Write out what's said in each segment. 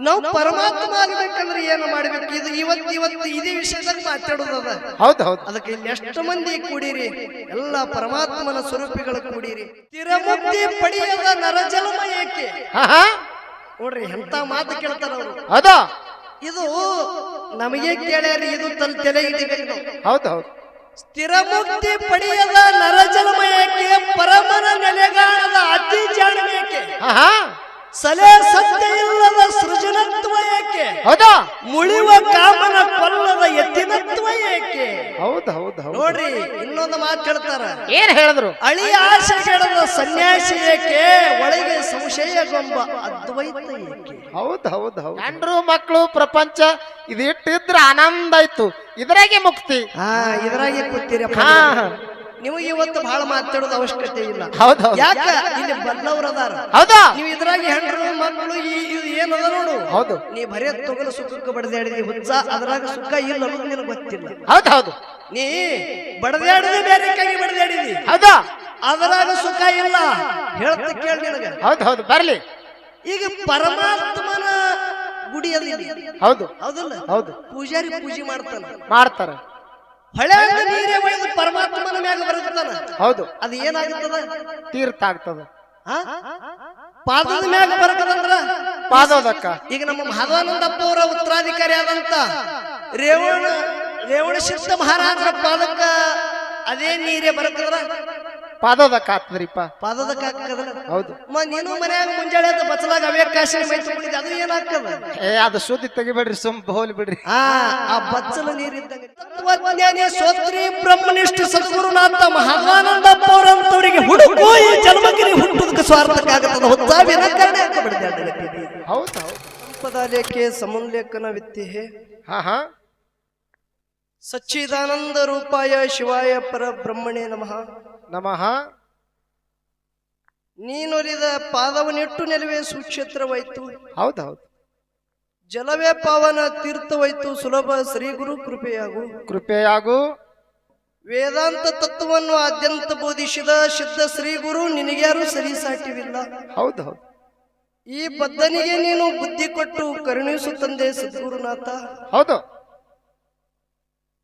ನಾವು ಪರಮಾತ್ಮ ಆಗ್ಬೇಕಂದ್ರೆ ಏನು ಮಾಡ್ಬೇಕು? ಇದು ಇವತ್ತು ಇವತ್ತು ಇದೇ ವಿಷಯದಾಗ ಮಾತಾಡೋದದ ಹೌದು ಹೌದು. ಅದಕ್ಕೆ ಇಲ್ಲಿ ಎಷ್ಟು ಮಂದಿ ಕೂಡಿರಿ. ಎಲ್ಲ ಪರಮಾತ್ಮನ ಸ್ವರೂಪಿಗಳು ಕೂಡಿರಿ. ತಿರಮುಕ್ತಿ ಪಡೆಯದ ನರಜನ್ಮ ಏಕೆ? ಹಾ ಹಾ. ನೋಡ್ರಿ ಎಂತ ಮಾತು ಕೇಳ್ತಾರ ಅವರು. ಅದ ಇದು ನಮಗೆ ಕೇಳ್ಯಾರಿ ಇದು ತನ್ನ ತಲೆ ಇಡಬೇಕು. ಹೌದು ಹೌದು. ಸ್ಥಿರ ಮುಕ್ತಿ ಪಡೆಯದ ನರಜನ್ಮ ಏಕೆ? ಪರಮನ ನೆಲೆಗಾಣದ ಅತಿ ಜಾಣ ಹಾ ಹಾ. ಸಲೆ ಸತ್ಯ ಇಲ್ಲದ ಸೃಜನತ್ವ ಏಕೆ? ಹೌದಾ? ಮುಳಿವ ಕಾಮನ ಕೊಲ್ಲದ ಎತ್ತಿನತ್ವ ಏಕೆ? ಹೌದು ಹೌದು ಹೌದು. ನೋಡ್ರಿ ಇನ್ನೊಂದು ಮಾತು ಹೇಳ್ತಾರ. ಏನ್ ಹೇಳಿದ್ರು? ಅಳಿ ಆಸೆಗೆಡದ ಸನ್ಯಾಸಿ ಏಕೆ? ಒಳಗೆ ಸಂಶಯಗೊಂಬ ಅದ್ವೈತ ಏಕೆ? ಹೌದು ಹೌದು ಹೌದು. ಗಂಡ್ರು ಮಕ್ಕಳು ಪ್ರಪಂಚ ಇದಿಟ್ಟಿದ್ರ ಇಟ್ಟಿದ್ರ ಆನಂದ ಆಯ್ತು. ಇದ್ರಾಗೆ ಮುಕ್ತಿ. ಹಾ ಇದ್ರಾಗೆ ಕೂತೀರಪ್ಪ ಹಾ. ನೀವು ಇವತ್ತು ಬಹಳ ಮಾತಾಡೋದು ಅವಶ್ಯಕತೆ ಇಲ್ಲ. ಹೌದು ಯಾಕ? ಇಲ್ಲಿ ಬಲ್ಲವ್ರ ಅದಾರ. ಹೌದು? ನೀವು ಇದ್ರಾಗ ಹೆಂಡ್ರು ಮಕ್ಕಳು ಈ ಇದು ಏನದ ನೋಡು? ಹೌದು. ನೀ ಬರೇ ತೊಗಲು ಸುಖಕ್ಕೆ ಬಡದಾಡಿದಿ ಹುಚ್ಚ ಅದ್ರಾಗ ಸುಖ ಇಲ್ಲ ಅನ್ನೋದು ನಿನಗೆ ಗೊತ್ತಿಲ್ಲ. ಹೌದು ಹೌದು ನೀ ಬಡದಾಡಿದಿ ಬೇರೆ ಕೈ ಬಡದಾಡಿದಿ. ಹೌದು? ಅದ್ರಾಗ ಸುಖ ಇಲ್ಲ. ಹೇಳ್ತ ಕೇಳಿ ನಿನಗೆ. ಹೌದು ಹೌದು ಬರಲಿ. ಈಗ ಪರಮಾತ್ಮನ ಗುಡಿಯಲ್ಲಿ ಹೌದು. ಹೌದಲ್ಲ? ಹೌದು. ಪೂಜಾರಿ ಪೂಜೆ ಮಾಡ್ತಾನ. ಮಾಡ್ತಾರ. ಹೊಳೆ ನೀರೇ ಒಯ್ದು ಪರಮಾತ್ಮನ ಮ್ಯಾಗ ಬರುತ್ತಾನ ಹೌದು. ಅದು ಏನಾಗುತ್ತದ ತೀರ್ಥ ಆಗ್ತದ? ಪಾದದ ಮ್ಯಾಗ ಬರಕದಂದ್ರ ಪಾದೋದಕ್ಕ ಈಗ ನಮ್ಮ ಮಾಧವಾನಂದಪ್ಪ ಅವರ ಉತ್ತರಾಧಿಕಾರಿ ಆದಂತ ರೇವಣ ರೇವಣ ಶಿಷ್ಟ ಮಹಾರಾಜರ ಪಾದಕ್ಕ ಅದೇ ನೀರೇ ಬರಕದ್ರ ಪಾದೋದಕ್ಕ ಕಾತದ್ರಿಪ್ಪ. ಪಾದದ ಹಾಕದಲ್ಲ ಹೌದು. ಮ ನೀನು ಮನ್ಯಾಗ ಮುಂಜಾನೆ ಅದು ಬಚ್ಚಲಾಗ ಅವೇ ಕಾಶಿ ಮೈ ತುಂಬಿದ ಅದು ಏನಾಗ್ತದ? ಏ ಅದು ಸುದ್ದಿ ತೆಗಿಬೇಡ್ರಿ ಸುಮ್ ಹೋಲಿ ಬಿಡ್ರಿ. ಆ ಆ ಬಚ್ಚಲ ನೀರಿದ್ದಾಗ. ತತ್ವಜ್ಞಾನಿ ಸೋತ್ರಿ ಬ್ರಹ್ಮನಿಷ್ಠ ಸದ್ಗುರುನಾಥ ಮಹಾತ್ಮಾನಂದಪ್ಪ ಅವರಂತವರಿಗೆ ಹುಡುಕು ಈ ಜನ್ಮಗಿರಿ ಹುಟ್ಟುದಕ್ಕೆ ಸ್ವಾರ್ಥಕ್ಕಾಗತ್ತದ ಹೊತ್ತ ವಿನಾಕಾರಣ ಹೌದು ಹೌದು. ಸಂಪದಾಲಯಕ್ಕೆ ಸಮುಲ್ಲೇಖನ ವಿತ್ತಿ ಹಾ ಹಾ. ಸಚ್ಚಿದಾನಂದ ರೂಪಾಯ ಶಿವಾಯ ಪರ ಬ್ರಹ್ಮಣೇ ನಮಃ. ನಮಃ. ನೀನುರಿದ ಪಾದವನಿಟ್ಟು ನೆಲವೇ ಸುಕ್ಷೇತ್ರವಾಯ್ತು. ಹೌದು ಹೌದು ಜಲವೇ ಪಾವನ ತೀರ್ಥವಾಯ್ತು ಸುಲಭ ಶ್ರೀ ಗುರು ಕೃಪೆಯಾಗು. ಕೃಪೆಯಾಗು. ವೇದಾಂತ ತತ್ವವನ್ನು ಆದ್ಯಂತ ಬೋಧಿಸಿದ ಶುದ್ಧ ಶ್ರೀ ಗುರು ನಿನಗ್ಯಾರು ಸರಿಸಾಟಿವಿಲ್ಲ ಹೌದು ಹೌದು ಈ ಬದ್ಧನಿಗೆ ನೀನು ಬುದ್ಧಿ ಕೊಟ್ಟು ಕರುಣಿಸು ತಂದೆ ಸದ್ಗುರುನಾಥ. ಹೌದು.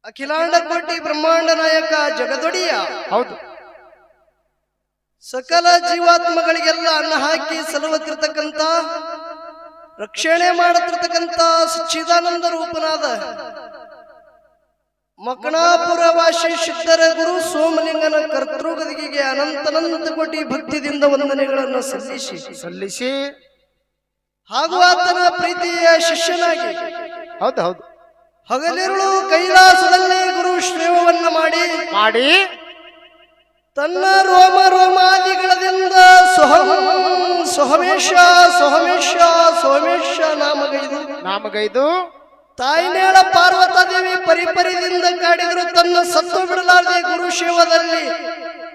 ಅಖಿಲಾಂಡ ಕೋಟಿ ಬ್ರಹ್ಮಾಂಡ ನಾಯಕ ಜಗದೊಡಿಯ. ಹೌದು. ಸಕಲ ಜೀವಾತ್ಮಗಳಿಗೆಲ್ಲ ಅನ್ನ ಹಾಕಿ ಸಲುವತ್ತಿರ್ತಕ್ಕಂಥ ರಕ್ಷಣೆ ಮಾಡತಿರ್ತಕ್ಕಂಥ ಸಚ್ಚಿದಾನಂದ ರೂಪನಾದ ಮಕಣಾಪುರ ವಾಸಿ ಸಿದ್ಧರ ಗುರು ಸೋಮಲಿಂಗನ ಕರ್ತೃಗದಿಗೆ ಅನಂತನಂತ ಕೋಟಿ ಭಕ್ತಿದಿಂದ ವಂದನೆಗಳನ್ನು ಸಲ್ಲಿಸಿ. ಸಲ್ಲಿಸಿ. ಹಾಗೂ ಆತನ ಪ್ರೀತಿಯ ಶಿಷ್ಯನಾಗಿ ಹೌದು ಹೌದು. ಹಗಲಿರುಳು ಕೈಲಾಸದಲ್ಲಿ ಗುರು ಶ್ರೇವವನ್ನ ಮಾಡಿ ಮಾಡಿ. ತನ್ನ ರೋಮ ರೋಮಾದಿಗಳದಿಂದ ಸೊಹಂ ಸೊಹಮೇಶ ಸೊಹಮೇಶ ಸೋಮೇಶ ನಾಮಗೈದು. ನಾಮಗೈದು. ತಾಯಿನೇಳ ಪಾರ್ವತಾದೇವಿ ಪರಿಪರಿದಿಂದ ಕಾಡಿದ್ರು ತನ್ನ ಸತ್ತು ಬಿಡಲಾರದೆ ಗುರು ಶಿವದಲ್ಲಿ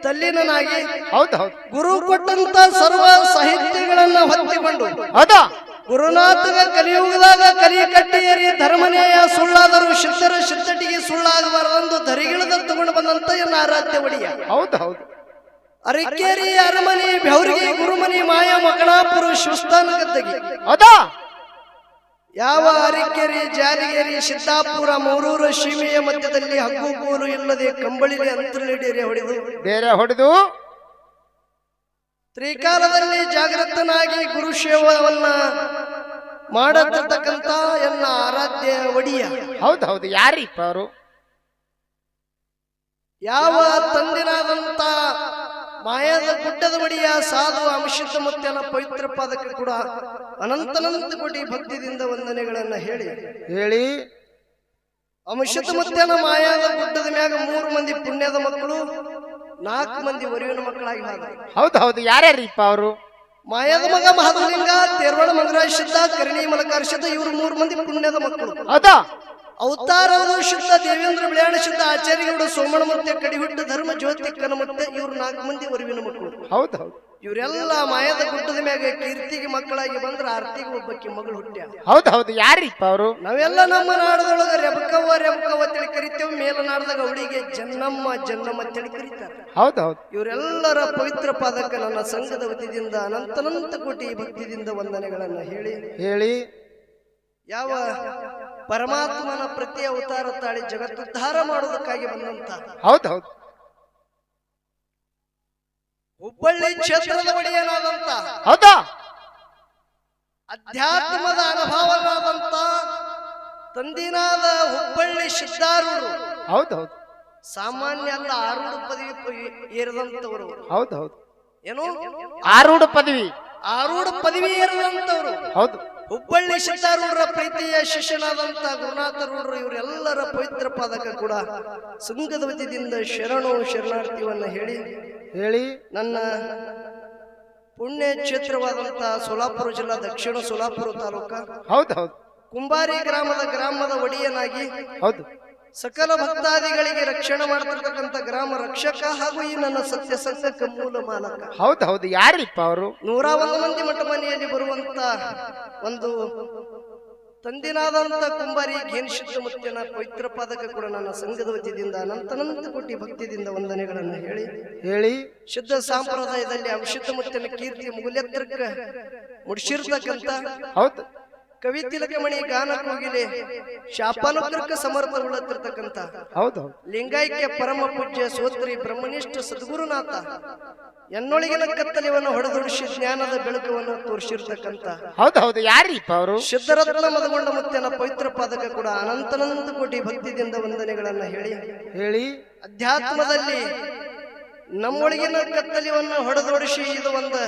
ತಲ್ಲಿನನಾಗಿ. ಹೌದು ಹೌದು. ಗುರು ಕೊಟ್ಟಂತ ಸರ್ವ ಸಾಹಿತ್ಯಗಳನ್ನ ಹೊತ್ತಿಕೊಂಡು. ಹೌದು? ಗುರುನಾಥಗ ಕಲಿಯುಗದಾಗ ಕಲಿ ಕಟ್ಟಿಯರಿ ಧರ್ಮನೇಯ ಸುಳ್ಳಾದರೂ ಸಿದ್ಧರ ಸಿದ್ಧಟಿಗೆ ಸುಳ್ಳಾಗಬಾರದೆಂದು ಧರಿಗಿಳಿದ ತಗೊಂಡು ಬಂದಂತ ಎನ್ನ ಆರಾಧ್ಯ ಒಡಿಯ. ಹೌದು ಹೌದು. ಅರಿಕೇರಿ ಅರಮನಿ ಬೆವರಿಗೆ ಗುರುಮನಿ ಮಾಯ ಮಕಣಾಪುರ ಶಿವಸ್ಥಾನ ಗದ್ದಗಿ ಹೌದು ಯಾವ ಅರಿಕೇರಿ ಜಾರಿಗೆರೆ ಸಿದ್ದಾಪುರ ಮೂರೂರು ಸೀಮೆಯ ಮಧ್ಯದಲ್ಲಿ ಹಗ್ಗು ಕೂರು ಇಲ್ಲದೆ ಕಂಬಳಿಗೆ ಅಂತರಡಿರೆ ಹೊಡೆದು. ಬೇರೆ ಹೊಡೆದು? ತ್ರಿಕಾಲದಲ್ಲಿ ಜಾಗೃತನಾಗಿ ಗುರು ಸೇವವನ್ನ ಮಾಡತಕ್ಕಂತ ಎಲ್ಲ ಆರಾಧ್ಯ ಒಡಿಯ. ಹೌದೌದು ಹೌದು ಯಾರಿಪ್ಪ ಅವರು? ಯಾವ ತಂದಿನಾದಂತ ಮಾಯಾದ ಗುಡ್ಡದ ಒಡಿಯ ಸಾಧು ಅಂಶಿತ ಮುತ್ಯನ ಪವಿತ್ರ ಪಾದಕ್ಕೆ ಕೂಡ ಅನಂತನಂತ ಕೋಟಿ ಭಕ್ತಿದಿಂದ ವಂದನೆಗಳನ್ನ ಹೇಳಿ. ಹೇಳಿ. ಅಂಶಿತ ಮುತ್ಯನ ಮಾಯಾದ ಗುಡ್ಡದ ಮ್ಯಾಗ ಮೂರು ಮಂದಿ ಪುಣ್ಯದ ಮಕ್ಕಳು ನಾಲ್ಕು ಮಂದಿ ವರಿವಿನ ಮಕ್ಕಳಾಗಿ ಹೋದರು ಹೌದು ಹೌದು. ಯಾರ್ಯಾರಿಪ್ಪ ಅವರು? ಮಾಯದ ಮಗ ಮಹಾದಲಿಂಗ ತೇರ್ವಾಡ ಮಂಗರಾಜ ಕರಿಣಿ ಕರ್ಣಿ ಮಲಕಾರ ಸಿದ್ಧ ಇವರು ಮೂರು ಮಂದಿ ಪುಣ್ಯದ ಮಕ್ಕಳು. ಹೌದು? ಅವತಾರವರು ಶುದ್ಧ ದೇವೇಂದ್ರ ಬಿಳಿಯಾಣ ಶುದ್ಧ ಆಚಾರ್ಯಗಳು ಸೋಮಣ ಮತ್ತೆ ಕಡಿಹುಟ್ಟು ಧರ್ಮ ಜ್ಯೋತಿ ಕನಮತ್ತೆ ಇವರು ನಾಲ್ಕು ಮಂದಿ ವರವಿನ ಮಕ್ಕಳು. ಹೌದು. ಹೌದು ಇವರೆಲ್ಲ ಮಾಯದ ಗುಡ್ಡದ ಮ್ಯಾಗ ಕೀರ್ತಿಗೆ ಮಕ್ಕಳಾಗಿ ಬಂದ್ರ ಆರ್ತಿಗೆ ಒಬ್ಬಕ್ಕೆ ಮಗಳು ಹುಟ್ಟ್ಯ? ಹೌದು ಹೌದು. ಯಾರಿ ಅವರು? ನಾವೆಲ್ಲ ನಮ್ಮ ನಾಡದೊಳಗ ರೆಬಕವ್ವ ರೆಬಕವ್ವ ತಿಳಿ ಕರಿತೇವೆ. ಮೇಲನಾಡದಾಗ ಅವಳಿಗೆ ಜನ್ನಮ್ಮ ಜನ್ನಮ್ಮ ತಿಳಿ ಕರೀತಾರೆ. ಹೌದು ಹೌದು. ಇವರೆಲ್ಲರ ಪವಿತ್ರ ಪಾದಕ್ಕೆ ನನ್ನ ಸಂಘದ ವತಿಯಿಂದ ಅನಂತನಂತ ಕೋಟಿ ಭಕ್ತಿದಿಂದ ವಂದನೆಗಳನ್ನ ಹೇಳಿ. ಹೇಳಿ. ಯಾವ ಪರಮಾತ್ಮನ ಪ್ರತಿ ಅವತಾರ ತಾಳಿ ಜಗತ್ತುದ್ಧಾರ ಮಾಡುವುದಕ್ಕಾಗಿ ಬಂದಂತ. ಹೌದೌದು. ಹೌದು ಹುಬ್ಬಳ್ಳಿ ಕ್ಷೇತ್ರದ ಒಡೆಯನಾದಂತ. ಹೌದಾ? ಅಧ್ಯಾತ್ಮದ ಅನುಭವನಾದಂತ ತಂದಿನಾದ ಹುಬ್ಬಳ್ಳಿ ಸಿದ್ಧಾರೂಢರು ಹೌದೌದು. ಹೌದು ಸಾಮಾನ್ಯ ಅಲ್ಲ ಆರೂಢ ಪದವಿ ಏರಿದಂತವರು. ಹೌದು ಹೌದು ಏನು? ಆರೂಢ ಪದವಿ. ಆರೂಢ ಪದವಿ ಏರಿದಂತವರು. ಹೌದು. ಹುಬ್ಬಳ್ಳಿ ಶಿಕ್ಷಾರೂಢರ ಪ್ರೀತಿಯ ಶಿಷ್ಯನಾದಂತ ಗುರುನಾಥರೂಢರು ಇವರೆಲ್ಲರ ಪವಿತ್ರ ಪಾದಕ ಕೂಡ ಸುಂಗದ ವತಿಯಿಂದ ಶರಣು ಶರಣಾರ್ಥಿವನ್ನ ಹೇಳಿ ಹೇಳಿ. ನನ್ನ ಪುಣ್ಯ ಕ್ಷೇತ್ರವಾದಂತ ಸೋಲಾಪುರ ಜಿಲ್ಲಾ ದಕ್ಷಿಣ ಸೋಲಾಪುರ ತಾಲೂಕ ಹೌದು ಹೌದು. ಕುಂಬಾರಿ ಗ್ರಾಮದ ಗ್ರಾಮದ ಒಡೆಯನಾಗಿ ಹೌದು. ಸಕಲ ಭಕ್ತಾದಿಗಳಿಗೆ ರಕ್ಷಣೆ ಮಾಡ್ತಿರ್ತಕ್ಕಂಥ ಗ್ರಾಮ ರಕ್ಷಕ ಹಾಗೂ ಈ ನನ್ನ ಸತ್ಯ ಸಂಘಕ್ಕೆ ಮೂಲ ಮಾಲಕ. ಹೌದು ಹೌದು. ಯಾರಿಪ್ಪ ಅವರು? ನೂರ ಒಂದು ಮಂದಿ ಮಠ ಮನೆಯಲ್ಲಿ ಬರುವಂತ ಒಂದು ತಂದಿನಾದಂತ ಕುಂಬಾರಿ ಘೇನಿಶುದ್ಧ ಮುತ್ತಿನ ಪವಿತ್ರ ಪಾದಕ ಕೂಡ ನನ್ನ ಸಂಘದ ವತಿಯಿಂದ ಅನಂತನಂತ ಕೋಟಿ ಭಕ್ತಿಯಿಂದ ವಂದನೆಗಳನ್ನು ಹೇಳಿ ಹೇಳಿ. ಶುದ್ಧ ಸಂಪ್ರದಾಯದಲ್ಲಿ ಅವಿಶುದ್ಧ ಮುತ್ತಿನ ಕೀರ್ತಿ ಮೂಲೆತ್ರಕ್ಕ ಮುಡಿಸಿರ್ತಕ್ಕಂಥ ಹೌದು. ಕವಿ ತಿಲಕಮಣಿ ಗಾನ ಕೋಗಿಲೆ ಶಾಪಾನುಗ್ರಹಕ್ಕೆ ಸಮರ್ಥ ಉಳ್ಳತ್ತಿರ್ತಕ್ಕಂಥ ಹೌದು. ಲಿಂಗೈಕ್ಯ ಲಿಂಗಾಯ್ಕೆ ಪರಮ ಪೂಜ್ಯ ಸೋತ್ರಿ ಬ್ರಹ್ಮನಿಷ್ಠ ಸದ್ಗುರುನಾಥ ಎನ್ನೊಳಗಿನ ಕತ್ತಲಿವನ್ನು ಹೊಡೆದೊಡಿಸಿ ಜ್ಞಾನದ ಬೆಳಕವನ್ನು ತೋರಿಸಿರ್ತಕ್ಕಂಥ ಹೌದು ಹೌದು. ಯಾರಿಪ್ಪ ಅವರು? ಶುದ್ಧರತ್ನ ಮದಗೊಂಡ ಮುತ್ತಿನ ಪವಿತ್ರ ಪಾದಕ ಕೂಡ ಅನಂತನಂತ ಕೋಟಿ ಭಕ್ತಿದಿಂದ ವಂದನೆಗಳನ್ನ ಹೇಳಿ. ಹೇಳಿ. ಅಧ್ಯಾತ್ಮದಲ್ಲಿ ನಮ್ಮೊಳಗಿನ ಕತ್ತಲಿವನ್ನು ಹೊಡೆದೊಡಿಸಿ ಇದು ಒಂದು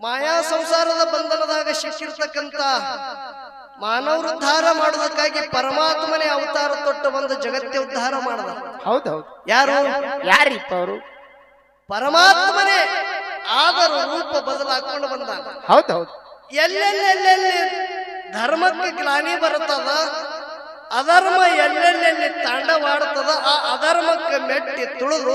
ಮಾಯಾ ಸಂಸಾರದ ಬಂಧನದಾಗ ಸಿಕ್ಕಿರ್ತಕ್ಕಂಥ ಮಾನವರುದ್ಧಾರ ಮಾಡೋದಕ್ಕಾಗಿ ಪರಮಾತ್ಮನೇ ಅವತಾರ ತೊಟ್ಟು ಬಂದ ಜಗತ್ತೇ ಉದ್ಧಾರ ಮಾಡದ. ಹೌದೌದು ಹೌದು. ಯಾರು? ಯಾರಿಪ್ಪ ಅವರು? ಪರಮಾತ್ಮನೇ ಆದರ ರೂಪ ಬದಲಾಕೊಂಡು ಬಂದ. ಹೌದೌದು ಹೌದು. ಎಲ್ಲೆಲ್ಲೆಲ್ಲೆಲ್ಲಿ ಧರ್ಮಕ್ಕೆ ಗ್ಲಾನಿ ಬರುತ್ತದ ಅಧರ್ಮ ಎಲ್ಲೆಲ್ಲೆಲ್ಲಿ ತಾಂಡವಾಡುತ್ತದ ಆ ಅಧರ್ಮಕ್ಕೆ ಮೆಟ್ಟಿ ತುಳಿದು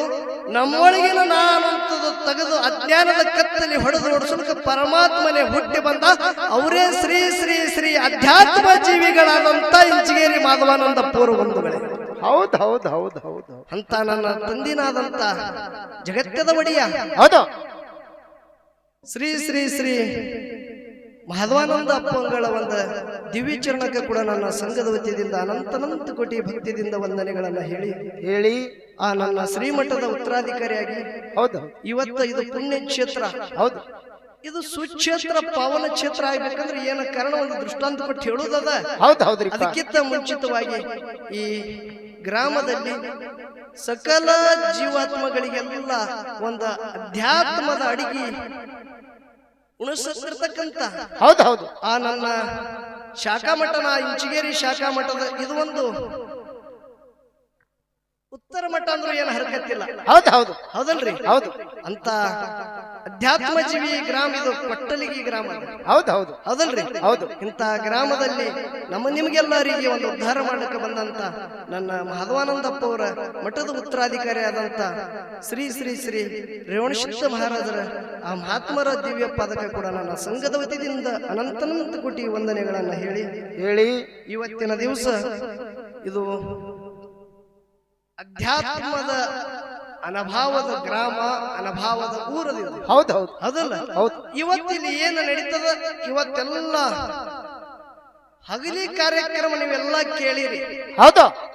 ನಮ್ಮೊಳಗಿನ ನಾನಂತದ್ದು ತೆಗೆದು ಅಜ್ಞಾನದ ಕತ್ತಲಿ ಹೊಡೆದು ಹೊಡೆಸಲಿಕ್ಕೆ ಪರಮಾತ್ಮನೇ ಹುಟ್ಟಿ ಬಂದ ಅವರೇ ಶ್ರೀ ಶ್ರೀ ಶ್ರೀ ಅಧ್ಯಾತ್ಮ ಜೀವಿಗಳಾದಂತ ಇಂಚಿಗೇರಿ ಮಾಧವಾನಂದ ಪೂರ್ವ ಬಂಧುಗಳೇ. ಹೌದು ಹೌದು ಹೌದು ಹೌದು ಅಂತ ನನ್ನ ತಂದಿನಾದಂತ ಜಗತ್ತದ ಒಡೆಯ ಹೌದು. ಶ್ರೀ ಶ್ರೀ ಶ್ರೀ ಮಾಧವಾನಂದ ಅಪ್ಪಂಗಳ ಒಂದು ದಿವ್ಯಚರಣಕ್ಕೆ ಕೂಡ ನನ್ನ ಸಂಘದ ವತಿಯಿಂದ ಅನಂತನಂತ ಕೋಟಿ ಭಕ್ತಿಯಿಂದ ವಂದನೆಗಳನ್ನು ಹೇಳಿ ಹೇಳಿ ಆ ನನ್ನ ಶ್ರೀಮಠದ ಉತ್ತರಾಧಿಕಾರಿಯಾಗಿ ಹೌದು. ಇವತ್ತು ಇದು ಪುಣ್ಯ ಕ್ಷೇತ್ರ ಹೌದು. ಇದು ಸುಕ್ಷೇತ್ರ ಪಾವನ ಕ್ಷೇತ್ರ ಆಗ್ಬೇಕಂದ್ರೆ ಏನ ಕಾರಣ? ಒಂದು ದೃಷ್ಟಾಂತ ಕೊಟ್ಟು ಹೇಳುದದ ಹೌದು ಹೌದು ಅದಕ್ಕಿಂತ ಮುಂಚಿತವಾಗಿ ಈ ಗ್ರಾಮದಲ್ಲಿ ಸಕಲ ಜೀವಾತ್ಮಗಳಿಗೆಲ್ಲ ಒಂದು ಅಧ್ಯಾತ್ಮದ ಅಡಿಗೆ ಉಣಿಸುತ್ತಿರ್ತಕ್ಕಂಥ ಹೌದು ಹೌದು. ಆ ನನ್ನ ಶಾಖಾ ಮಠನ ಇಂಚಿಗೇರಿ ಶಾಖಾ ಮಠದ ಇದು ಒಂದು ಉತ್ತರ ಮಠ ಅಂದ್ರೆ ಏನು ಹರಕತ್ತಿಲ್ಲ ಹೌದು ಹೌದು. ಹೌದಲ್ರಿ? ಹೌದು. ಅಂತ ಅಧ್ಯಾತ್ಮ ಜೀವಿ ಗ್ರಾಮ ಇದು ಕೊಟ್ಟಲಿಗಿ ಗ್ರಾಮ. ಹೌದು ಹೌದು. ಹೌದಲ್ರಿ? ಹೌದು. ಇಂಥ ಗ್ರಾಮದಲ್ಲಿ ನಮ್ಮ ನಿಮಗೆಲ್ಲರಿಗೆ ಒಂದು ಉದ್ಧಾರ ಮಾಡಕ್ಕೆ ಬಂದಂತ ನನ್ನ ಮಾಧವಾನಂದಪ್ಪ ಅವರ ಮಠದ ಉತ್ತರಾಧಿಕಾರಿ ಆದಂತ ಶ್ರೀ ಶ್ರೀ ಶ್ರೀ ರೇವಣಶಿಕ್ಷ ಮಹಾರಾಜರ ಆ ಮಹಾತ್ಮರ ದಿವ್ಯ ಪದಕ ಕೂಡ ನನ್ನ ಸಂಘದ ವತಿಯಿಂದ ಅನಂತನಂತ ಕೋಟಿ ವಂದನೆಗಳನ್ನ ಹೇಳಿ ಹೇಳಿ. ಇವತ್ತಿನ ದಿವಸ ಇದು ಅಧ್ಯಾತ್ಮದ ಅನಭಾವದ ಗ್ರಾಮ ಅನಭಾವದ ಊರದಿದೆ ಹೌದು ಹೌದು. ಹೌದಲ್ಲ? ಹೌದು. ಇವತ್ತಿನ ಏನು ನಡೀತದ? ಇವತ್ತೆಲ್ಲ ಹಗಲಿ ಕಾರ್ಯಕ್ರಮ ನೀವೆಲ್ಲ ಕೇಳಿರಿ. ಹೌದು.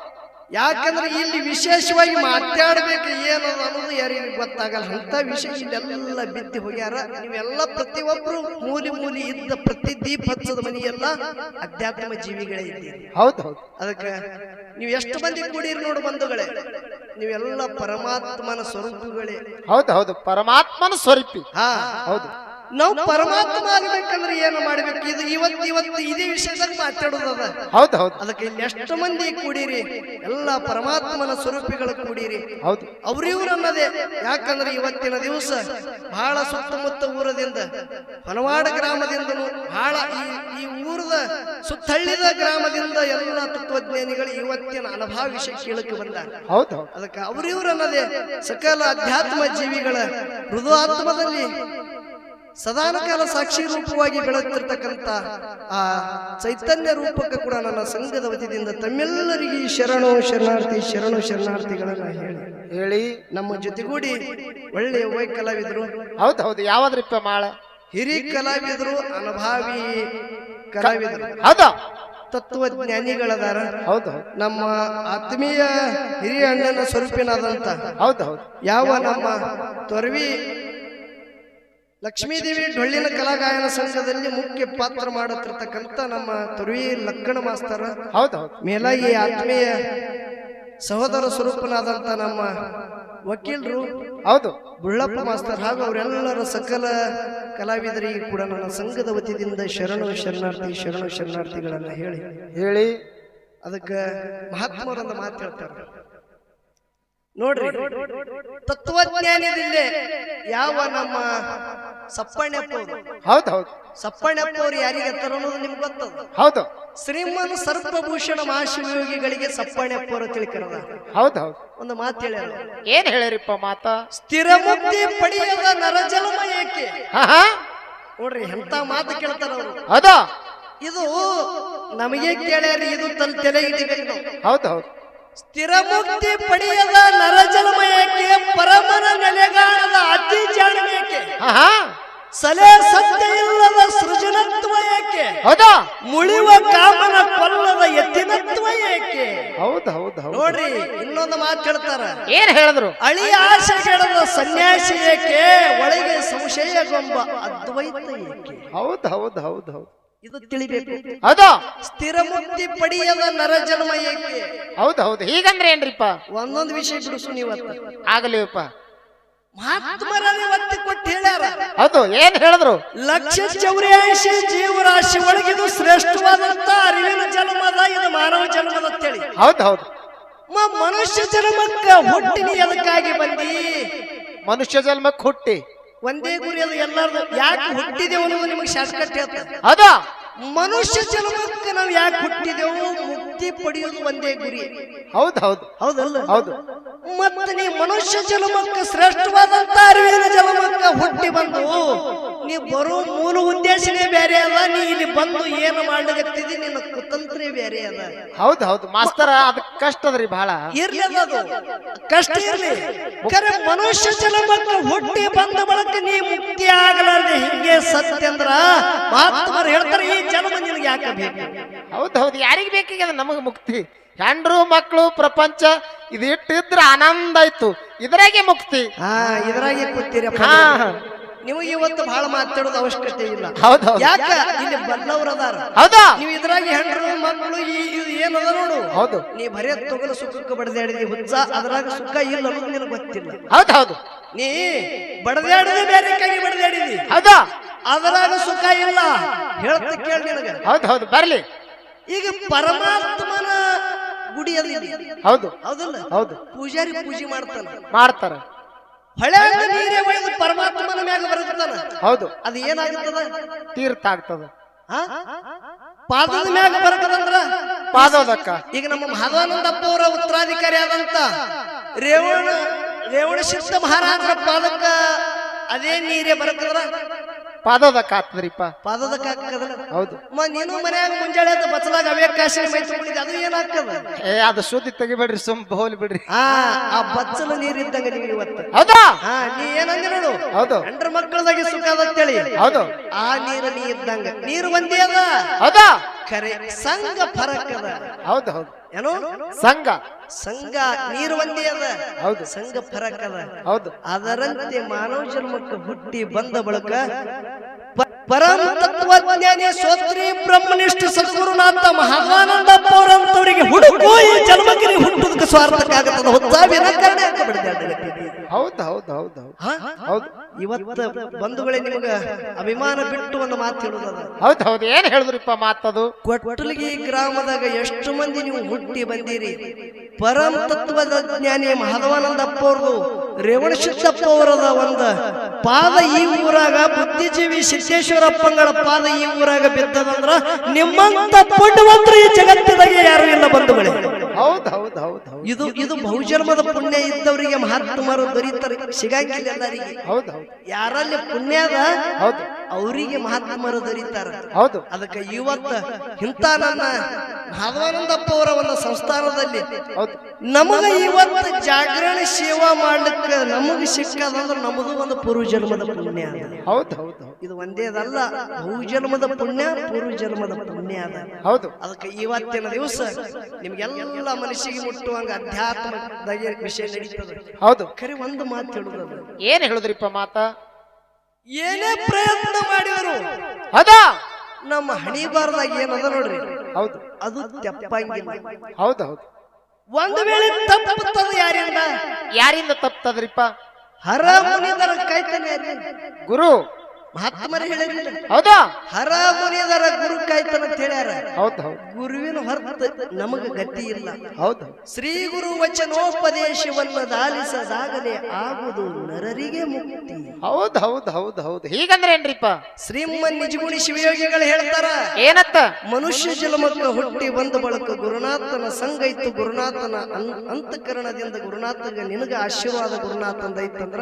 ಯಾಕಂದ್ರೆ ಇಲ್ಲಿ ವಿಶೇಷವಾಗಿ ಮಾತಾಡ್ಬೇಕು ಏನು ಅನ್ನೋದು ಯಾರಿಗೂ ಗೊತ್ತಾಗಲ್ಲ. ಅಂತ ವಿಶೇಷ ಇಲ್ಲೆಲ್ಲ ಬಿತ್ತಿ ಹೋಗ್ಯಾರ. ನೀವೆಲ್ಲ ಪ್ರತಿಯೊಬ್ರು ಮೂಲಿ ಮೂಲಿ ಇದ್ದ ಪ್ರತಿ ದೀಪ ಹಚ್ಚದ ಮನೆಯೆಲ್ಲ ಅಧ್ಯಾತ್ಮ ಜೀವಿಗಳೇ ಇದ್ದೀರಿ. ಹೌದು ಹೌದು. ಅದಕ್ಕೆ ನೀವು ಎಷ್ಟು ಮಂದಿ ಕೂಡಿರಿ ನೋಡು ಬಂಧುಗಳೇ. ನೀವೆಲ್ಲ ಪರಮಾತ್ಮನ ಸ್ವರೂಪಗಳೇ. ಹೌದು ಹೌದು. ಪರಮಾತ್ಮನ ಸ್ವರೂಪಿ. ಹಾ. ಹೌದು. ನಾವು ಪರಮಾತ್ಮ ಆಗ್ಬೇಕಂದ್ರೆ ಏನು ಮಾಡ್ಬೇಕು? ಇದು ಇವತ್ತು ಇವತ್ತು ಇದೇ ವಿಷಯದಲ್ಲಿ ಮಾತಾಡೋದದ ಹೌದು ಹೌದು. ಅದಕ್ಕೆ ಇಲ್ಲಿ ಎಷ್ಟು ಮಂದಿ ಕೂಡಿರಿ? ಎಲ್ಲ ಪರಮಾತ್ಮನ ಸ್ವರೂಪಿಗಳು ಕೂಡಿರಿ. ಹೌದು. ಅವ್ರಿವ್ರು ಅನ್ನೋದೇ. ಯಾಕಂದ್ರೆ ಇವತ್ತಿನ ದಿವಸ ಬಹಳ ಸುತ್ತಮುತ್ತ ಊರದಿಂದ ಹೊನವಾಡ ಗ್ರಾಮದಿಂದನು ಬಹಳ ಈ ಈ ಊರದ ಸುತ್ತಳ್ಳಿದ ಗ್ರಾಮದಿಂದ ಎಲ್ಲ ತತ್ವಜ್ಞಾನಿಗಳು ಇವತ್ತಿನ ಅನುಭವ ವಿಷಯ ಕೇಳಕ್ಕೆ ಬಂದಾರ. ಹೌದು ಹೌದು. ಅದಕ್ಕೆ ಅವ್ರಿವ್ರು ಅನ್ನೋದೇ ಸಕಲ ಅಧ್ಯಾತ್ಮ ಜೀವಿಗಳ ಹೃದಯಾತ್ಮದಲ್ಲಿ ಸದಾನಕಾಲ ಸಾಕ್ಷಿ ರೂಪವಾಗಿ ಬೆಳೆತಿರ್ತಕ್ಕಂಥ ಆ ಚೈತನ್ಯ ರೂಪಕ್ಕೆ ಕೂಡ ನನ್ನ ಸಂಘದ ವತಿಯಿಂದ ತಮ್ಮೆಲ್ಲರಿಗೆ ಈ ಶರಣು ಶರಣಾರ್ಥಿ ಶರಣು ಶರಣಾರ್ಥಿಗಳನ್ನ ಹೇಳಿ. ಹೇಳಿ. ನಮ್ಮ ಜೊತೆಗೂಡಿ ಒಳ್ಳೆಯ ವೈ ಕಲಾವಿದರು ಹೌದು. ಹೌದು ಯಾವ್ದ್ರಿಪ್ಪ ಮಾಳ. ಹಿರಿ ಕಲಾವಿದರು ಅನುಭಾವಿ ಕಲಾವಿದರು. ಹೌದು. ತತ್ವಜ್ಞಾನಿಗಳದಾರ. ಹೌದು ಹೌದು. ನಮ್ಮ ಆತ್ಮೀಯ ಹಿರಿಯ ಅಣ್ಣನ ಸ್ವರೂಪಿನಾದಂತ ಹೌದು ಹೌದು. ಯಾವ ನಮ್ಮ ತೊರವಿ ಲಕ್ಷ್ಮೀದೇವಿ ಡೊಳ್ಳಿನ ಕಲಾಗಾಯನ ಸಂಘದಲ್ಲಿ ಮುಖ್ಯ ಪಾತ್ರ ಮಾಡುತ್ತಿರ್ತಕ್ಕಂಥ ನಮ್ಮ ತುರುವಿ ಲಕ್ಕಣ ಮಾಸ್ತರ. ಹೌದು ಮೇಲ ಮೇಲಾಗಿ ಆತ್ಮೀಯ ಸಹೋದರ ಸ್ವರೂಪನಾದಂಥ ನಮ್ಮ ವಕೀಲರು ಹೌದು. ಬುಳ್ಳಪ್ಪ ಮಾಸ್ತರ್ ಹಾಗೂ ಅವರೆಲ್ಲರ ಸಕಲ ಕಲಾವಿದರಿಗೆ ಕೂಡ ನನ್ನ ಸಂಘದ ವತಿಯಿಂದ ಶರಣು ಶರಣಾರ್ಥಿ ಶರಣು ಶರಣಾರ್ಥಿಗಳನ್ನ ಹೇಳಿ. ಹೇಳಿ. ಅದಕ್ಕೆ ಮಹಾತ್ಮರೊಂದು ಮಾತು ಹೇಳ್ತಾರೆ ನೋಡ್ರಿ. ತತ್ವಜ್ಞಾನದಿಂದ ಯಾವ ನಮ್ಮ ಸಪ್ಪಣ್ಣಪ್ಪ ಹೌದೌದು ಹೌದು ಹೌದು. ಸಪ್ಪಣ್ಣಪ್ಪ ಅವ್ರು ಯಾರಿಗೆ ಹತ್ತಾರ ಅನ್ನೋದು ನಿಮ್ಗೆ ಗೊತ್ತದ ಹೌದು. ಶ್ರೀಮನ್ ಸರ್ಪಭೂಷಣ ಮಹಾಶಿವಯೋಗಿಗಳಿಗೆ ಸಪ್ಪಣ್ಣಪ್ಪ ಅವರು ತಿಳ್ಕರದ. ಹೌದು ಹೌದು. ಒಂದು ಮಾತು ಹೇಳ್ಯಾರ. ಏನ್ ಹೇಳಿರಿಪ್ಪ ಮಾತ? ಸ್ಥಿರ ಮುಕ್ತಿ ಪಡೆಯದ ನರಜಲಮ ಏಕೆ? ನೋಡ್ರಿ ಎಂತ ಮಾತು ಕೇಳ್ತಾರ ಅವರು. ಹೌದು. ಇದು ನಮಗೆ ಕೇಳ್ಯಾರ ಇದು ತನ್ನ ತಲೆ ಇಟ್ಟಿದೆ ಹೌದು ಹೌದು. ಸ್ಥಿರ ಮುಕ್ತಿ ಪಡೆಯದ ನರಜನ್ಮ ಏಕೆ ಪರಮನ ನೆಲೆಗಾಣದ ಅತಿ ಹಾ ಸಲೆ ಸತ್ಯ ಇಲ್ಲದ ಸೃಜನತ್ವ ಏಕೆ ಹೌದು? ಮುಳಿವ ಕಾಮನ ಕೊಲ್ಲದ ಎತ್ತಿನತ್ವ ಏಕೆ ಹೌದು ಹೌದು. ನೋಡ್ರಿ ಇನ್ನೊಂದು ಮಾತು ಹೇಳ್ತಾರ. ಏನ್ ಹೇಳಿದ್ರು? ಅಳಿ ಆಸೆ ಕೆಡದ ಸನ್ಯಾಸಿ ಏಕೆ ಒಳಗೆ ಸಂಶಯಗೊಂಬ ಅದ್ವೈತ ಏಕೆ. ಹೌದು ಹೌದು ಹೌದು ಹೌದು. ಇದು ತಿಳಿಬೇಕು. ಹೌದು. ಸ್ಥಿರ ಮುಕ್ತಿ ಪಡೆಯದ ನರಜನ್ಮ ಏಕೆ? ಹೌದು ಹೌದು. ಹೀಗಂದ್ರೆ ಏನ್ರಿಪ್ಪ? ಒಂದೊಂದು ವಿಷಯ ಬಿಡಿಸು ನೀವತ್ತ ಆಗಲಿಪ್ಪ. ಮಹಾತ್ಮರೇ ಒತ್ತಿ ಕೊಟ್ಟು ಹೇಳ್ಯಾರ. ಹೌದು ಏನ್ ಹೇಳಿದ್ರು? ಲಕ್ಷ ಚೌರ್ಯಾಶಿ ಜೀವರಾಶಿ ಒಳಗಿದು ಶ್ರೇಷ್ಠವಾದಂತ ಅರಿವಿನ ಜನ್ಮದ ಇದು ಮಾನವ ಜನ್ಮದ ಅಂತೇಳಿ. ಹೌದು ಹೌದು. ಮ- ಮನುಷ್ಯ ಜನ್ಮಕ್ಕ ಹುಟ್ಟಿನಿ ಎದಕ್ಕಾಗಿ ಬಂದಿ? ಮನುಷ್ಯ ಜನ್ಮಕ್ಕೆ ಹುಟ್ಟಿ. ಒಂದೇ ಗುರಿ ಅದು ಎಲ್ಲಾರ್ದು ಯಾಕೆ ಹುಟ್ಟಿದೆ ಅನ್ನೋದು ನಿಮಗೆ ಶಾಸಕ ಹೇಳ್ತಾರೆ ಹೌದು? ಮನುಷ್ಯ ಜನ್ಮಕ್ಕೆ ನಾವು ಯಾಕೆ ಹುಟ್ಟಿದೆವು? ಮುಕ್ತಿ ಪಡೆಯುವುದು ಒಂದೇ ಗುರಿ. ಹೌದು ಹೌದು. ಹೌದಲ್ಲ? ಹೌದು. ಮತ್ತೆ ನೀ ಮನುಷ್ಯ ಜನ್ಮಕ್ಕೆ ಶ್ರೇಷ್ಠವಾದಂತ ಅರಿವಿನ ಜನ್ಮಕ್ಕ ಹುಟ್ಟಿ ಬಂದು ನೀ ಬರೋ ಮೂಲ ಉದ್ದೇಶನೇ ಬೇರೆ ಅಲ್ಲ. ನೀ ಇಲ್ಲಿ ಬಂದು ಏನು ಮಾಡ್ಲಿಕತ್ತಿದಿ? ನಿನ್ನ ಕುತಂತ್ರಿ ಬೇರೆ ಅದ. ಹೌದು ಹೌದು. ಮಾಸ್ತರ ಅದು ಕಷ್ಟ ಅದ್ರಿ ಬಹಳ ಇರ್ಲಿ ಅದು. ಕಷ್ಟ ಇರ್ಲಿ. ಕರೆ ಮನುಷ್ಯ ಜನ್ಮಕ್ಕೆ ಹುಟ್ಟಿ ಬಂದ ಬಳಕ ನೀ ಮುಕ್ತಿ ಆಗಲಾರ್ದೆ. ಹಿಂಗೆ ಸತ್ಯ ಅಂದ್ರ ಮಹಾತ್ಮರು ಹೇಳ್ತಾರೆ ಈ ಜನ್ಮ ನಿನಗೆ ಯಾಕೆ ಬೇಕು? ಹೌದು ಹೌದು. ಯಾರಿಗೆ ಬೇಕಾಗ್ಯದ ನಮಗೆ ಮುಕ್ತಿ. ಹೆಂಡ್ರು ಮಕ್ಕಳು ಪ್ರಪಂಚ ಇದು ಇಟ್ಟಿದ್ರ ಆನಂದ ಆಯ್ತು. ಇದ್ರಾಗೆ ಮುಕ್ತಿ. ಹಾ ಇದ್ರಾಗೆ ಕೂತೀರಪ್ಪ ಹಾ ನಿಮಗೆ ಇವತ್ತು ಬಹಳ ಮಾತಾಡೋದು ಅವಶ್ಯಕತೆ ಇಲ್ಲ. ಹೌದು ಹೌದು. ಯಾಕ? ಇಲ್ಲಿ ಬಲ್ಲವ್ರ ಅದಾರ. ಹೌದು. ನೀವು ಇದ್ರಾಗ ಹೆಂಡ್ರು ಮಕ್ಕಳು ಈ ಇದು ಏನದ ನೋಡು ಹೌದು. ನೀ ಬರೇ ತೊಗಲ ಸುಖಕ್ಕೆ ಬಡದಾಡಿದಿ ಹುಚ್ಚ ಅದ್ರಾಗ ಸುಖ ಇಲ್ಲ ಅನ್ನೋದು ನಿನಗೆ ಗೊತ್ತಿಲ್ಲ. ಹೌದು ಹೌದು. ನೀ ಬಡದಾಡಿದಿ ಬೇರೆ ಕೈ ಬಡದಾಡಿದಿ ಹೌದಾ? ಅದ್ರಾಗ ಸುಖ ಇಲ್ಲ. ಹೇಳ್ತ ಕೇಳಿ ನಿನಗೆ. ಹೌದು ಹೌದು. ಬರ್ಲಿ. ಈಗ ಪರಮಾತ್ಮನ ಗುಡಿಯಲ್ಲಿ ಹೌದು. ಹೌದಲ್ಲ? ಹೌದು. ಪೂಜಾರಿ ಪೂಜೆ ಮಾಡ್ತಾರೆ ಮಾಡ್ತಾರೆ. ಹಳೆ ನೀರೇ ಒಳಗೆ ಪರಮಾತ್ಮನ ಮ್ಯಾಗ ಬರುತ್ತಾನ ಹೌದು. ಅದು ಏನಾಗುತ್ತದ ತೀರ್ಥ ಆಗ್ತದ? ಪಾದದ ಮ್ಯಾಗ ಬರಕದಂದ್ರ ಪಾದೋದಕ್ಕ. ಈಗ ನಮ್ಮ ಮಾಧವಾನಂದಪ್ಪ ಅವರ ಉತ್ತರಾಧಿಕಾರಿ ಆದಂತ ರೇವಣ ರೇವಣ ಶಿಷ್ಟ ಮಹಾರಾಜರ ಪಾದಕ್ಕ ಅದೇ ನೀರೇ ಬರಕದ್ರ ಪಾದೋದಕ್ಕ ಕಾತದ್ರಿಪ್ಪ. ಪಾದದ ಹೌದು. ಮ ನೀನು ಮನ್ಯಾಗ ಮುಂಜಾನೆ ಅಂತ ಬಚ್ಚಲಾಗ ಅವೇ ಕಾಶಿನ ಅದು ಏನಾಗ್ತದ? ಏ ಅದು ಸುದ್ದಿ ತೆಗಿಬೇಡ್ರಿ ಸುಮ್ ಹೋಲಿ ಬಿಡ್ರಿ. ಆ ಆ ಬಚ್ಚಲ ನೀರಿದ್ದಂಗ ನೀವು ಇವತ್ತು. ಹೌದಾ? ಹಾ ನೀ ಏನಂದಿ ನೋಡು? ಹೌದು. ಹೆಂಡ್ರ ಮಕ್ಕಳದಾಗಿ ಸುಖ ಅಂತೇಳಿ. ಹೌದು. ಆ ನೀರು ನೀ ಇದ್ದಂಗ ನೀರು ಒಂದೇ ಅದ? ಹೌದಾ? ಖರೆ ಸಂಘ ಫರಕ್ ಅದ. ಹೌದು ಹೌದು. ಏನೋ? ಸಂಘ. ಸಂಘ ನೀರು ಒಂದೇ ಅದ ಹೌದು. ಸಂಘ ಫರಕ್ ಅದ ಹೌದು. ಅದರಂತೆ ಮಾನವ ಜನ್ಮಕ್ಕೆ ಹುಟ್ಟಿ ಬಂದ ಬಳಿಕ ಪರಮ ತತ್ವಜ್ಞಾನಿ ಸೋತ್ರಿ ಬ್ರಹ್ಮನಿಷ್ಠ ಸದ್ಗುರುನಾಥ ಮಹಾನಂದಪ್ಪ ಅವರಂತವರಿಗೆ ಹುಡುಕು ಈ ಜನ್ಮಕ್ಕೆ ನೀವು ಹುಟ್ಟುದಕ್ಕೆ ಸ್ವಾರ್ಥಕ್ಕಾಗತ್ತದ ಹೊತ್ತ ವಿನಾಕಾರಣ? ಹೌದು ಹೌದು ಹೌದು ಹೌದು. ಹೌದು. ಇವತ್ತ ಬಂಧುಗಳೇ ನಿಮಗ ಅಭಿಮಾನ ಬಿಟ್ಟು ಒಂದು ಮಾತು ಹೇಳುದದ ಹೌದು ಹೌದು ಏನ್ ಹೇಳಿದ್ರಿಪ್ಪ ಮಾತದು? ಕೊಟ್ಟಲಿಗಿ ಗ್ರಾಮದಾಗ ಎಷ್ಟು ಮಂದಿ ನೀವು ಹುಟ್ಟಿ ಬಂದಿರಿ? ಪರಮ ತತ್ವದ ಜ್ಞಾನಿ ಮಾಧವಾನಂದಪ್ಪ ಅವ್ರದು ರೇವಣ ಸಿದ್ದಪ್ಪ ಅವರದ ಒಂದ ಪಾದ ಈ ಊರಾಗ ಬುದ್ಧಿಜೀವಿ ಸಿದ್ದೇಶ್ವರಪ್ಪಂಗಳ ಪಾದ ಈ ಊರಾಗ ಬಿದ್ದದಂದ್ರ ನಿಮ್ಮಂತ ಪುಣ್ಯವಂತರು ಈ ಜಗತ್ತಿದಾಗ ಯಾರು ಇಲ್ಲ ಬಂಧುಗಳೇ. ಹೌದ್ ಹೌದ್ ಹೌದು ಹೌದ್. ಇದು ಇದು ಬಹುಜನ್ಮದ ಪುಣ್ಯ ಇದ್ದವರಿಗೆ ಮಹಾತ್ಮರು ದೊರೀತಾರೆ ಸಿಗಾಕಿಲ್ಲ ಎಲ್ಲರಿಗೆ. ಹೌದ್ ಹೌದ್. ಯಾರಲ್ಲಿ ಪುಣ್ಯ ಅದ ಹೌದು. ಅವರಿಗೆ ಮಹಾತ್ಮರು ದೊರೀತಾರ. ಹೌದು. ಅದಕ್ಕೆ ಇವತ್ತ ಇಂಥ ನನ್ನ ಮಾಧವಾನಂದಪ್ಪ ಅವರ ಒಂದು ಸಂಸ್ಥಾನದಲ್ಲಿ ಹೌದು. ನಮಗ ಇವತ್ತು ಜಾಗರಣ ಸೇವಾ ಮಾಡ್ಲಿಕ್ಕೆ ನಮಗ ಸಿಕ್ಕದಂದ್ರೆ ನಮಗೂ ಒಂದು ಪೂರ್ವ ಜನ್ಮದ ಪುಣ್ಯ ಹೌದ್ ಹೌದ್. ಇದು ಒಂದೇ ಅದಲ್ಲ ಬಹುಜನ್ಮದ ಪುಣ್ಯ ಪೂರ್ವಜನ್ಮದ ಪುಣ್ಯ ಅದ. ಹೌದು. ಅದಕ್ಕೆ ಇವತ್ತಿನ ದಿವಸ ನಿಮ್ಗೆಲ್ಲ ಮನಸ್ಸಿಗೆ ಮುಟ್ಟುವಂಗ ಅಧ್ಯಾತ್ಮದ ವಿಷಯ ನಡೀತದೆ. ಹೌದು. ಕರೆ ಒಂದು ಮಾತು ಹೇಳುದು ಏನ್ ಹೇಳುದ್ರಿಪ್ಪ ಮಾತ? ಏನೇ ಪ್ರಯತ್ನ ಮಾಡಿದರು ಅದ ನಮ್ಮ ಹಣಿ ಬಾರದಾಗ ಏನದ ನೋಡ್ರಿ? ಹೌದು. ಅದು ತೆಪ್ಪಂಗಿಲ್ಲ. ಹೌದು ಹೌದು. ಒಂದು ವೇಳೆ ತಪ್ಪುತ್ತದೆ ಯಾರಿಂದ? ಯಾರಿಂದ ತಪ್ಪುತ್ತದ್ರಿಪ್ಪ? ಹರ ಮುನಿದರ ಕೈತನೇ? ಗುರು ಮಹಾತ್ಮರು ಹೇಳಿರಲಿಲ್ಲ ಹೌದಾ? ಹರ ಮುನಿಯದರ ಗುರು ಕಾಯ್ತಾನ ಅಂತ ಹೇಳ್ಯಾರ. ಹೌದ್ ಹೌದ್. ಗುರುವಿನ ಹೊರತು ನಮಗ ಗತಿ ಇಲ್ಲ. ಹೌದ್. ಶ್ರೀ ಗುರು ವಚನೋಪದೇಶವನ್ನು ದಾಲಿಸದಾಗಲೇ ಆಗುವುದು ನರರಿಗೆ ಮುಕ್ತಿ. ಹೌದ್ ಹೌದ್ ಹೌದ್ ಹೌದ್. ಹೀಗಂದ್ರೆ ಏನ್ರಿಪ್ಪ? ಶ್ರೀಮನ್ ನಿಜಗುಣಿ ಶಿವಯೋಗಿಗಳು ಹೇಳ್ತಾರ. ಏನತ್ತ? ಮನುಷ್ಯ ಜನ್ಮಕ್ಕ ಹುಟ್ಟಿ ಬಂದ ಬಳಕ ಗುರುನಾಥನ ಸಂಘ ಇತ್ತು. ಗುರುನಾಥನ ಅಂತಕರಣದಿಂದ ಅಂತಃಕರಣದಿಂದ ಗುರುನಾಥಗ ನಿನಗ ಆಶೀರ್ವಾದ ಗುರುನಾಥಂದ ಐತಂದ್ರ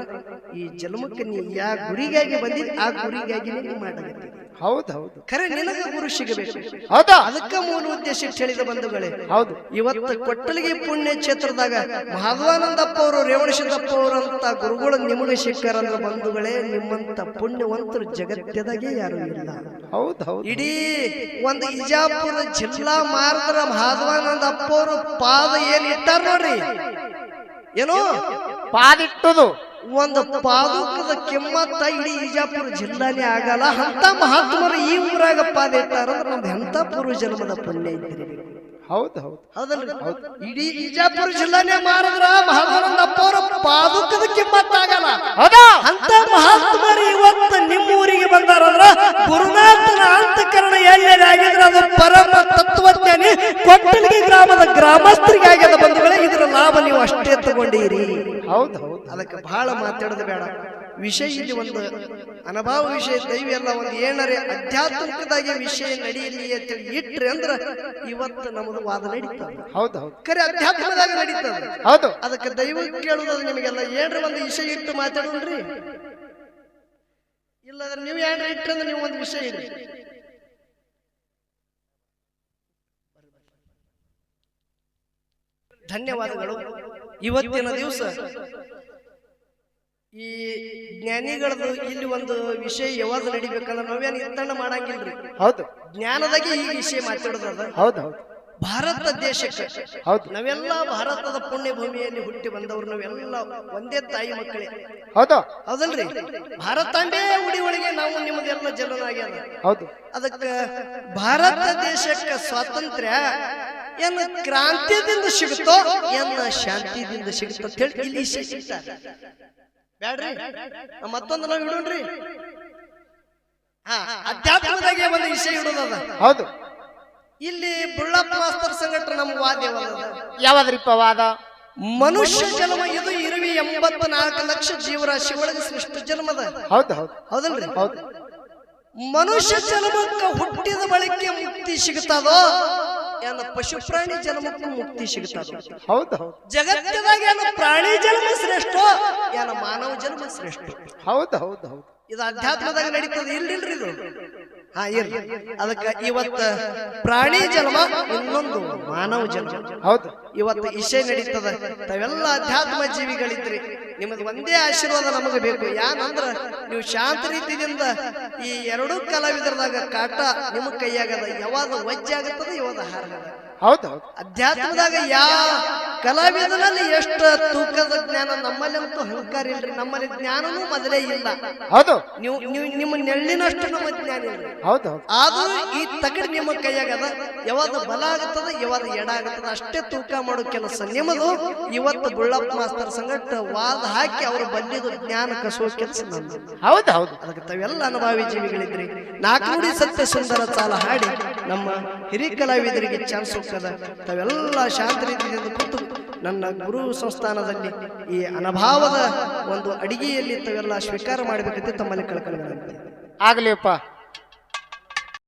ಈ ಜನ್ಮಕ್ಕೆ ನೀ ಯಾ ಗುರಿಗಾಗಿ ಬಂದಿದ್ ಆ ಗುರಿಗಾಗಿ ಮಾಡಬೇಕು ಹೌದ್ ಹೌದು. ಖರೆ ನಿನಗ ಗುರು ಸಿಗಬೇಕು ಹೌದಾ? ಅದಕ್ಕೆ ಮೂಲ ಉದ್ದೇಶ ಇಟ್ಟು ಹೇಳಿದ ಬಂಧುಗಳೇ. ಹೌದು. ಇವತ್ತು ಕೊಟ್ಟಲಿಗೆ ಪುಣ್ಯ ಕ್ಷೇತ್ರದಾಗ ಮಹಾದ್ವಾನಂದಪ್ಪ ಅವರು ರೇವಣಸಿದ್ದಪ್ಪ ಅವರಂತ ಗುರುಗಳು ನಿಮಗೆ ಸಿಕ್ಕರಂದ್ರ ಬಂಧುಗಳೇ ನಿಮ್ಮಂತ ಪುಣ್ಯವಂತರು ಜಗತ್ತದಾಗೆ ಯಾರು ಇಲ್ಲ. ಹೌದ್ ಹೌದು. ಇಡೀ ಒಂದು ಇಜಾಪುರ ಜಿಲ್ಲಾ ಮಾರ್ಗರ ಮಹಾದ್ವಾನಂದಪ್ಪ ಅವರು ಪಾದ ಏನ್ ಇಟ್ಟಾರ ನೋಡ್ರಿ? ಏನೋ? ಪಾದಿಟ್ಟುದು. ಒಂದು ಪಾದುಕದ ಕೆಮ್ಮತ್ತ ಇಡೀ ಈಜಾಪುರ ಜಿಲ್ಲಾನೇ ಆಗಲ್ಲ. ಅಂತ ಮಹಾತ್ಮರು ಈ ಊರಾಗ ಪಾದ ಇಟ್ಟಾರ ನಮ್ದು ಎಂತ ಪೂರ್ವ ಜನ್ಮದ ಪುಣ್ಯ ಇದ್ದೀರಿ ಹೌದ್ ಹೌದು. ಹೌದಲ್ರಿ? ಇಡೀ ಇಜಾಪುರ ಜಿಲ್ಲಾನೇ ಮಾರಿದ್ರ ಮಹಾದಾನಂದಪ್ಪ ಅವರ ಪಾದುಕದ ಕಿಮ್ಮತ್ತಾಗಲ್ಲ ಹೌದಾ? ಅಂತ ಮಹಾತ್ಮರು ಇವತ್ತು ನಿಮ್ಮ ಊರಿಗೆ ಬಂದಾರಂದ್ರ ಗುರುನಾಥನ ಅಂತಕರಣ ಎಲ್ಲೆಲ್ಲಿ ಆಗಿದ್ರೆ ಅದು ಪರಮ ತತ್ವಜ್ಞಾನಿ ಕೊಟ್ಟಲಿಗೆ ಗ್ರಾಮದ ಗ್ರಾಮಸ್ಥರಿಗೆ ಆಗ್ಯದ ಬಂಧುಗಳೇ ಇದರ ಲಾಭ ನೀವು ಅಷ್ಟೇ ತಗೊಂಡಿರಿ. ಹೌದು ಹೌದು. ಅದಕ್ಕೆ ಬಹಳ ಮಾತಾಡೋದು ಬೇಡ. ವಿಷಯ ಇಲ್ಲಿ ಒಂದು ಅನುಭವ ವಿಷಯ ದೈವ ಎಲ್ಲ ಒಂದು ಏನರೇ ಆಧ್ಯಾತ್ಮಿಕದಾಗಿ ವಿಷಯ ನಡೆಯಲಿ ಅಂತ ಇಟ್ರಿ ಅಂದ್ರ ಇವತ್ತು ನಮ್ಮದು ವಾದ ನಡೀತದೆ. ಹೌದು ಹೌದು. ಕರೆ ಅಧ್ಯಾತ್ಮದಾಗ ನಡೀತದೆ. ಹೌದು. ಅದಕ್ಕೆ ದೈವ ಕೇಳುದ್ರೆ ನಿಮಗೆಲ್ಲ ಏನ್ರಿ ಒಂದು ವಿಷಯ ಇಟ್ಟು ಮಾತಾಡೋಣ್ರಿ ಇಲ್ಲದ್ರೆ ನೀವು ಏನ್ರಿ ಇಟ್ರಂದ್ರೆ ನೀವು ಒಂದು ವಿಷಯ ಇಡ್ರಿ ಧನ್ಯವಾದಗಳು. ಇವತ್ತಿನ ದಿವಸ ಈ ಜ್ಞಾನಿಗಳದು ಇಲ್ಲಿ ಒಂದು ವಿಷಯ ಯಾವಾಗ ನಡಿಬೇಕಂದ್ರೆ ನಾವೇನು ಎತ್ತಣ್ಣ ಮಾಡಂಗಿಲ್ರಿ. ಹೌದು. ಜ್ಞಾನದಾಗೆ ಈ ವಿಷಯ ಮಾತಾಡೋದದ ಹೌದ್ ಹೌದ್. ಭಾರತ ದೇಶಕ್ಕೆ ಹೌದು. ನಾವೆಲ್ಲ ಭಾರತದ ಪುಣ್ಯ ಭೂಮಿಯಲ್ಲಿ ಹುಟ್ಟಿ ಬಂದವರು ನಾವೆಲ್ಲ ಒಂದೇ ತಾಯಿ ಮಕ್ಕಳೇ. ಹೌದು. ಹೌದಲ್ರಿ? ಭಾರತಾಂಬೆ ಉಡಿ ಒಳಗೆ ನಾವು ನಿಮ್ಮದೆಲ್ಲ ಜನನಾಗ್ಯಾದ ಹೌದು. ಅದಕ್ಕೆ ಭಾರತ ದೇಶಕ್ಕೆ ಸ್ವಾತಂತ್ರ್ಯ ಏನ ಕ್ರಾಂತಿಯಿಂದ ಸಿಗುತ್ತೋ ಏನ ಶಾಂತಿದಿಂದ ಸಿಗುತ್ತೋ ಅಂತ ಹೇಳಿ ಇಲ್ಲಿ ಬ್ಯಾಡ್ರಿ. ಮತ್ತೊಂದು ನಾವು ಇಡೋಣ್ರಿ ಹಾ ಅಧ್ಯಾತ್ಮದಾಗೆ ಒಂದು ವಿಷಯ ಇಡೋದದ ಹೌದು. ಇಲ್ಲಿ ಬುಳ್ಳಪ್ಪ ಮಾಸ್ತರ್ ಸಂಘಟನೆ ನಮ್ಮ ವಾದ ಯಾವ್ದ್ರಿಪ್ಪ ವಾದ? ಮನುಷ್ಯ ಜನ್ಮ ಇದು ಇರುವಿ ಎಂಬತ್ತ ನಾಲ್ಕು ಲಕ್ಷ ಜೀವರಾಶಿ ಒಳಗೆ ಸೃಷ್ಟಿ ಜನ್ಮದ. ಹೌದು ಹೌದು. ಹೌದಲ್ರಿ? ಹೌದು. ಮನುಷ್ಯ ಜನ್ಮಕ್ಕ ಹುಟ್ಟಿದ ಬಳಿಕೆ ಮುಕ್ತಿ ಸಿಗುತ್ತದೋ? ಏನ ಪಶು ಪ್ರಾಣಿ ಜನ್ಮಕ್ಕೂ ಮುಕ್ತಿ ಸಿಗುತ್ತದೋ. ಹೌದು. ಹೌದು ಜಗತ್ತಿನಾಗ ಏನು ಪ್ರಾಣಿ ಜನ್ಮ ಶ್ರೇಷ್ಠ ಏನ ಮಾನವ ಜನ್ಮ ಶ್ರೇಷ್ಠ. ಹೌದು ಹೌದು ಹೌದು. ಇದು ಅಧ್ಯಾತ್ಮದಾಗ ನಡೀತದೆ. ಇಲ್ಲಿಲ್ರಿ ಇದು ಹಾ ಇರ್ಲಿ. ಅದಕ್ಕೆ ಇವತ್ತ ಪ್ರಾಣಿ ಜನ್ಮ ಇನ್ನೊಂದು ಮಾನವ ಜನ್ಮ. ಹೌದು. ಇವತ್ತು ಇಶೆ ನಡೀತದ. ತಾವೆಲ್ಲ ಅಧ್ಯಾತ್ಮ ಜೀವಿಗಳಿದ್ರಿ. ನಿಮ್ದು ಒಂದೇ ಆಶೀರ್ವಾದ ನಮಗೆ ಬೇಕು. ಯಾಕಂದ್ರ ನೀವು ಶಾಂತ ರೀತಿಯಿಂದ ಈ ಎರಡೂ ಕಲಾವಿದರದಾಗ ಕಾಟ ನಿಮ್ಮ ಕೈಯಾಗದ. ಯಾವಾಗ ವಜ್ಜೆ ಆಗತ್ತದ ಯಾವಾಗ ಹಾರಗದ. ಹೌದು. ಅಧ್ಯಾತ್ಮದಾಗ ಯಾವ ಕಲಾವಿದನಲ್ಲಿ ಎಷ್ಟು ತೂಕದ ಜ್ಞಾನ ನಮ್ಮಲ್ಲಿ ಅಂತೂ ಹಂಕಾರ ಇಲ್ರಿ ನಮ್ಮಲ್ಲಿ ಜ್ಞಾನನೂ ಮೊದಲೇ ಇಲ್ಲ. ಹೌದು. ನೀವು ನೀವು ನಿಮ್ಮ ನೆಳ್ಳಿನಷ್ಟು ನಮ್ಮ ಜ್ಞಾನ ಇಲ್ರಿ. ಹೌದು. ಆದ್ರೂ ಈ ತಗಡ್ ನಿಮ್ಮ ಕೈಯಾಗದ ಯಾವಾಗ ಬಲ ಆಗುತ್ತದೆ ಯಾವಾಗ ಎಡ ಆಗುತ್ತದೆ ಅಷ್ಟೇ ತೂಕ ಮಾಡೋ ಕೆಲಸ. ನಿಮ್ಮದು ಇವತ್ತು ಬುಳ್ಳಪ್ಪ ಮಾಸ್ತರ್ ಸಂಗಟ ವಾದ ಹಾಕಿ ಅವರು ಬಂದಿದ್ದು ಜ್ಞಾನ ಕಸುವ ಕೆಲಸ ನಂದು. ಹೌದು ಹೌದು. ಅದಕ್ಕೆ ತಾವೆಲ್ಲ ಅನುಭವಿ ಜೀವಿಗಳಿದ್ರಿ. ನಾಲ್ಕು ನುಡಿ ಸತ್ಯ ಸುಂದರ ಸಾಲ ಹಾಡಿ ನಮ್ಮ ಹಿರಿ ಕಲಾವಿದರಿಗೆ ಚಾನ್ಸ್ ಹೋಗ್ತದ ತಾವೆಲ್ಲ ಶಾಂತ ರೀತಿಯಿಂದ ಕೂತು ನನ್ನ ಗುರು ಸಂಸ್ಥಾನದಲ್ಲಿ ಈ ಅನಭಾವದ ಒಂದು ಅಡಿಗೆಯಲ್ಲಿ ತಾವೆಲ್ಲ ಸ್ವೀಕಾರ ಮಾಡಬೇಕಂತ ತಮ್ಮಲ್ಲಿ ಕಳ್ಕೊಳ್ಳಿ ಆಗ್ಲಿಪ್ಪ